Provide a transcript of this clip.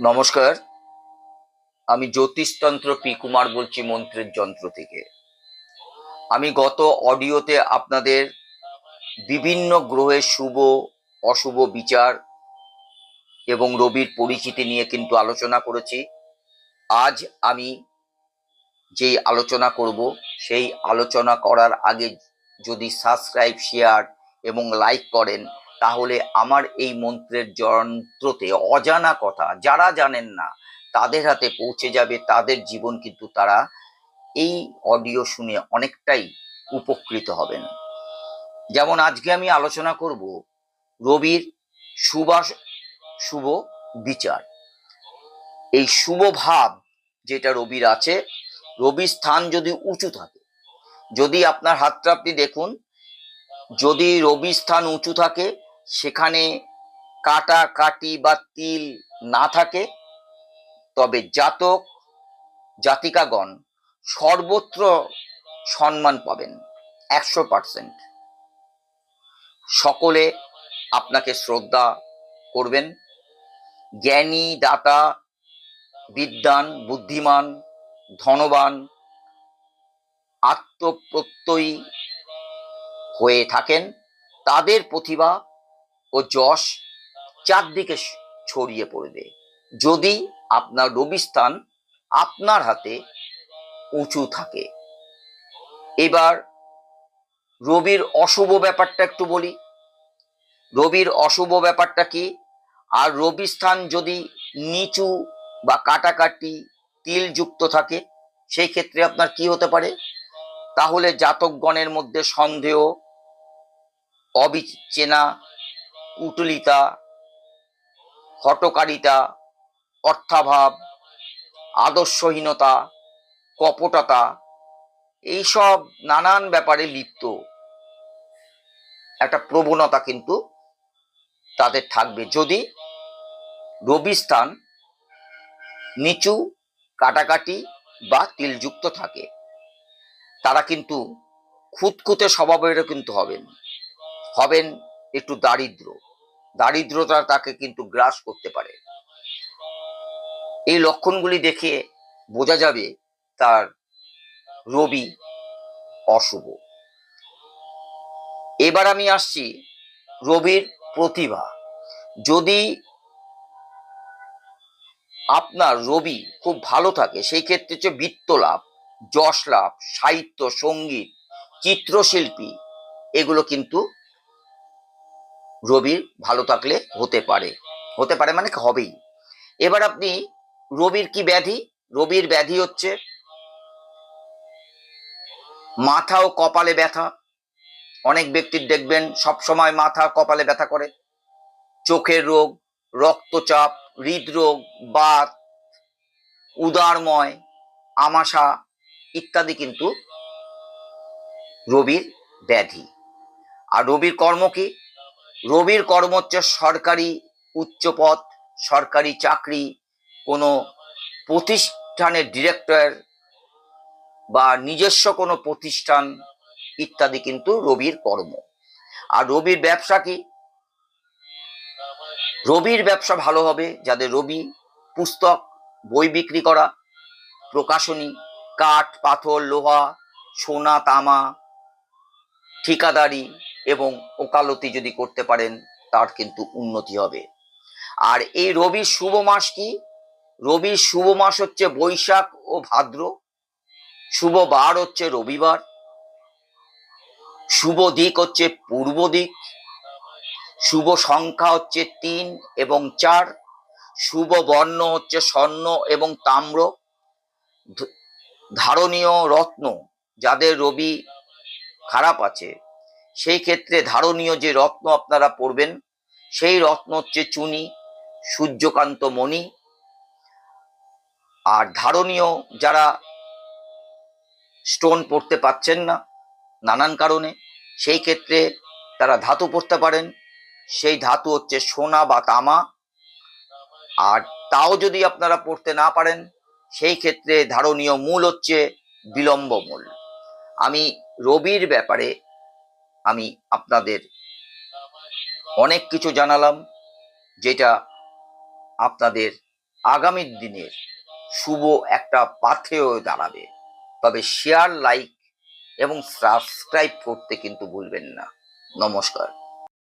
নমস্কার। আমি জ্যোতিষতন্ত্র পি কুমার বলছি মন্ত্রের যন্ত্র থেকে। আমি গত অডিওতে আপনাদের বিভিন্ন গ্রহের শুভ, অশুভ বিচার এবং রবির পরিচিতি নিয়ে কিন্তু আলোচনা করেছি। আজ আমি যেই আলোচনা করব, সেই আলোচনা করার আগে যদি সাবস্ক্রাইব, শেয়ার এবং লাইক করেন তাহলে আমার এই মন্ত্রের যন্ত্রতে অজানা কথা যারা জানেন না, তাদের হাতে পৌঁছে যাবে, তাদের জীবন কিন্তু তারা এই অডিও শুনে অনেকটাই উপকৃত হবেন। যেমন আজকে আমি আলোচনা করব রবির শুভাস শুভ বিচার। এই শুভ ভাব যেটা রবির আছে, রবির স্থান যদি উঁচু থাকে, যদি আপনার হাতটা আপনি দেখুন, যদি রবি স্থান উঁচু থাকে সেখানে কাটা, কাটি বা তিল না থাকে, তবে জাতক, জাতিকাগণ সর্বত্র সম্মান পাবেন একশো পার্সেন্ট সকলে আপনাকে শ্রদ্ধা করবেন। জ্ঞানী, দাতা বিদ্যান বুদ্ধিমান, ধনবান, আত্মপ্রত্যয়ী হয়ে থাকেন। তাদের প্রতিভা ও যশ চারদিকে ছড়িয়ে পড়বে যদি আপনার রবিস্থান আপনার হাতে উঁচু থাকে। এবার রবির অশুভ ব্যাপারটা একটু বলি। রবির অশুভ ব্যাপারটা কি? আর রবি স্থান যদি নিচু বা কাটাকাটি তিল যুক্ত থাকে, সেই ক্ষেত্রে আপনার কি হতে পারে? তাহলে জাতকগণের মধ্যে সন্দেহ, অবিচেনা কুটলিতা হটকারিতা, অর্থাভাব, আদর্শহীনতা, কপটতা, এইসব নানান ব্যাপারে লিপ্ত। একটা প্রবণতা কিন্তু তাদের থাকবে। যদি রবি স্থান নিচু, কাটাকাটি বা তিলযুক্ত থাকে, তারা কিন্তু খুঁতখুঁতে স্বভাবেরও কিন্তু হবেন। হবেন একটু দারিদ্র। দারিদ্রতা তাকে কিন্তু গ্রাস করতে পারে। এই লক্ষণগুলি দেখে বোঝা যাবে তার রবি অশুভ। এবার আমি আসছি রবির প্রতিভা। যদি আপনার রবি খুব ভালো থাকে, সেই ক্ষেত্রে হচ্ছে বৃত্ত লাভ যশ লাভ সাহিত্য, সংগীত, চিত্রশিল্পী, এগুলো কিন্তু রবির ভালো থাকলে হতে পারে। হতে পারে মানে হবেই। এবার আপনি রবির কি ব্যাধি? রবির ব্যাধি হচ্ছে মাথা ও কপালে ব্যথা। অনেক ব্যক্তির দেখবেন সব সময় মাথা কপালে ব্যথা করে। চোখের রোগ, রক্তচাপ, হৃদরোগ, বাত, উদারময়, আমাশা ইত্যাদি কিন্তু রবির ব্যাধি। আর রবির কর্ম কি? রবির কর্ম হচ্ছে সরকারি উচ্চপদ সরকারি চাকরি। কোনো প্রতিষ্ঠানের ডিরেক্টর বা নিজস্ব কোনো প্রতিষ্ঠান ইত্যাদি কিন্তু রবির কর্ম। আর রবির ব্যবসা কি? রবির ব্যবসা ভালো হবে যাদের রবি পুস্তক, বই বিক্রি করা, প্রকাশনী, কাঠ, পাথর, লোহা, সোনা, তামা, ঠিকাদারি এবং ওকালতি যদি করতে পারেন, তার কিন্তু উন্নতি হবে। আর এই রবির শুভ মাস কি? রবির শুভ মাস হচ্ছে বৈশাখ ও ভাদ্র। শুভ বার হচ্ছে রবিবার। শুভ দিক হচ্ছে পূর্ব দিক। শুভ সংখ্যা হচ্ছে তিন এবং চার। শুভ বর্ণ হচ্ছে স্বর্ণ এবং তাম্র। ধারণীয় রত্ন যাদের রবি খারাপ আছে সেই ক্ষেত্রে ধারণীয় যে রত্ন আপনারা পড়বেন, সেই রত্ন হচ্ছে চুনি, সূর্যকান্ত মণি। আর ধারণীয় যারা স্টোন পড়তে পাচ্ছেন না নানান কারণে, সেই ক্ষেত্রে তারা ধাতু পড়তে পারেন। সেই ধাতু হচ্ছে সোনা বা তামা। আর তাও যদি আপনারা পড়তে না পারেন, সেই ক্ষেত্রে ধারণীয় মূল হচ্ছে বিলম্ব মূল। আমি রবির ব্যাপারে আমি আপনাদের অনেক কিছু জানালাম, যেটা আপনাদের আগামী দিনের শুভ একটা পাথেও দাঁড়াবে। তবে শেয়ার লাইক এবং সাবস্ক্রাইব করতে কিন্তু ভুলবেন না। নমস্কার।